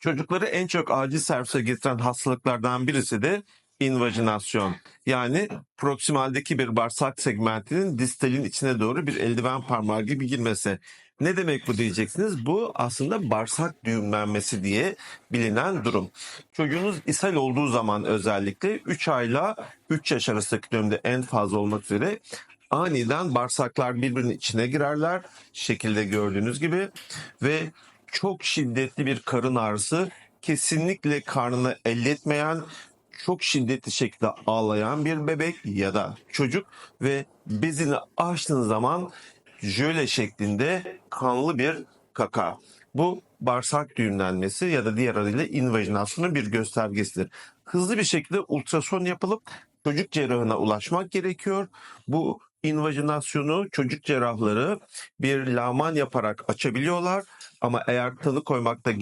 Çocukları en çok acil servise getiren hastalıklardan birisi de invajinasyon. Yani proksimaldeki bir bağırsak segmentinin distalin içine doğru bir eldiven parmağı gibi girmesi. Ne demek bu diyeceksiniz? Bu aslında bağırsak düğümlenmesi diye bilinen durum. Çocuğunuz ishal olduğu zaman özellikle 3 ayla 3 yaş arasındaki dönemde en fazla olmak üzere aniden bağırsaklar birbirinin içine girerler. Şekilde gördüğünüz gibi ve çok şiddetli bir karın ağrısı kesinlikle karnını elletmeyen çok şiddetli şekilde ağlayan bir bebek ya da çocuk ve bezini açtığın zaman jöle şeklinde kanlı bir kaka. Bu bağırsak düğümlenmesi ya da diğer adıyla invajinasyonun bir göstergesidir. Hızlı bir şekilde ultrason yapılıp çocuk cerrahına ulaşmak gerekiyor. Bu invajinasyonu çocuk cerrahları bir laman yaparak açabiliyorlar. Ama eğer tanı koymakta